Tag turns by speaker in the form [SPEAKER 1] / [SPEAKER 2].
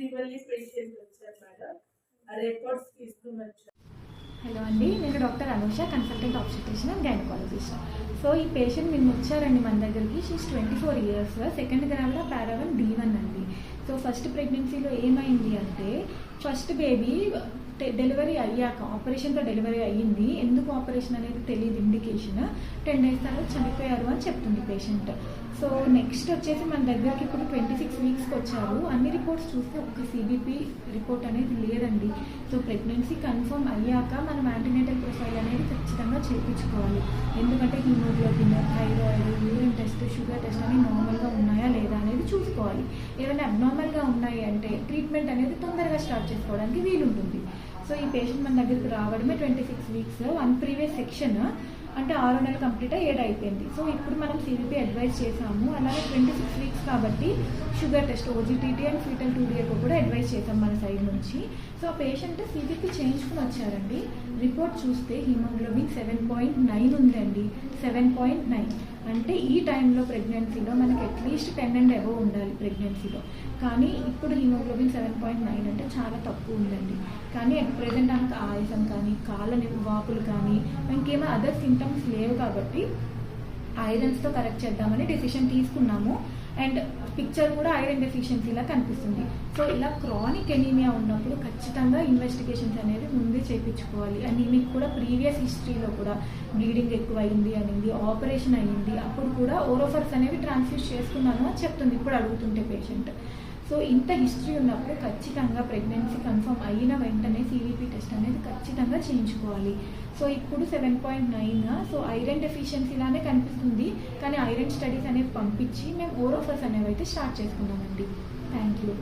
[SPEAKER 1] Srivalli patient వచ్చారు madam. ఆ reports తీసుకుని వచ్చారు
[SPEAKER 2] హలో అండి నేను doctor Anusha consultant option and gynaecologist so ఈ పేషెంట్ నిన్న వచ్చారండి మన దగ్గరికి. She's twenty four years second గ్రామ్లో para one D one అండి. సో ఫస్ట్ ప్రెగ్నెన్సీలో ఏమైంది అంటే ఫస్ట్ బేబీ డెలివరీ అయ్యాక ఆపరేషన్తో డెలివరీ అయ్యింది. ఎందుకు ఆపరేషన్ అనేది తెలియదు ఇండికేషన్. టెన్ డేస్ తర్వాత చనిపోయారు అని చెప్తుంది పేషెంట్. సో నెక్స్ట్ వచ్చేసి మన దగ్గరికి ఇప్పుడు ట్వంటీ సిక్స్ వీక్స్కి వచ్చారు. అన్ని రిపోర్ట్స్ చూస్తే ఒక సిబిపి రిపోర్ట్ అనేది లేదండి. సో ప్రెగ్నెన్సీ కన్ఫర్మ్ అయ్యాక మనం యాంటీనేటల్ ప్రొఫైల్ అనేది ఖచ్చితంగా చేయించుకోవాలి. ఎందుకంటే haemoglobin thyroid urine test sugar test అని నార్మల్గా ఉన్నాయా లేదా అనేది చేసుకోవాలి. ఏమైనా అబ్నార్మల్గా ఉన్నాయి అంటే ట్రీట్మెంట్ అనేది తొందరగా స్టార్ట్ చేసుకోవడానికి వీలుంటుంది. సో ఈ పేషెంట్ మన దగ్గరికి రావడమే twenty six weeks one previous section అంటే ఆరు నెలలు కంప్లీట్ ఏడు అయిపోయింది. సో ఇప్పుడు మనం సిబిపి అడ్వైస్ చేసాము అలాగే ట్వంటీ సిక్స్ వీక్స్ కాబట్టి sugar test OGTT and fetal two D echo కూడా అడ్వైస్ చేసాం మన సైడ్ నుంచి. సో ఆ పేషెంట్ సిబిపి చేయించుకుని వచ్చారండి. రిపోర్ట్ చూస్తే హిమోగ్లోబిన్ సెవెన్ పాయింట్ నైన్ ఉందండి. సెవెన్ పాయింట్ నైన్ అంటే ఈ టైంలో ప్రెగ్నెన్సీలో మనకి అట్లీస్ట్ టెన్ అండ్ అబవ్ ఉండాలి ప్రెగ్నెన్సీలో. కానీ ఇప్పుడు హిమోగ్లోబిన్ సెవెన్ పాయింట్ నైన్ అంటే చాలా తక్కువ ఉందండి. కానీ అట్ ప్రజెంట్ ఆమెకు ఆయాసం కానీ కాళ్ళ నొప్పి వాపులు కానీ ఇంకేమో అదర్ సింటమ్స్ లేవు కాబట్టి ఐరన్స్తో కరెక్ట్ చేద్దామని డెసిషన్ తీసుకున్నాము. అండ్ పిక్చర్ కూడా ఐరన్ డెఫిషియన్సీలా కనిపిస్తుంది. సో ఇలా క్రానిక్ ఎనీమియా ఉన్నప్పుడు ఖచ్చితంగా ఇన్వెస్టిగేషన్స్ అనేది ముందే చేయించుకోవాలి అండ్ మీకు కూడా ప్రీవియస్ హిస్టరీలో కూడా బ్లీడింగ్ ఎక్కువ అయింది అనింది ఆపరేషన్ అయ్యింది. అప్పుడు కూడా ఓరోఫర్స్ అనేవి ట్రాన్స్ఫ్యూజ్ చేసుకున్నాను అని చెప్తుంది ఇప్పుడు అడుగుతుంటే పేషెంట్ సో ఇంత హిస్టరీ ఉన్నప్పుడు ఖచ్చితంగా ప్రెగ్నెన్సీ కన్ఫర్మ్ అయిన వెంటనే సివిపి టెస్ట్ ఖచ్చితంగా చేయించుకోవాలి. సో ఇప్పుడు seven point nine so iron డెఫిషియన్సీలానే కనిపిస్తుంది. కానీ ఐరన్ స్టడీస్ అనేవి పంపించి మేము ఓరోఫర్స్ అనేవి అయితే స్టార్ట్ చేసుకున్నామండి థ్యాంక్ యూ.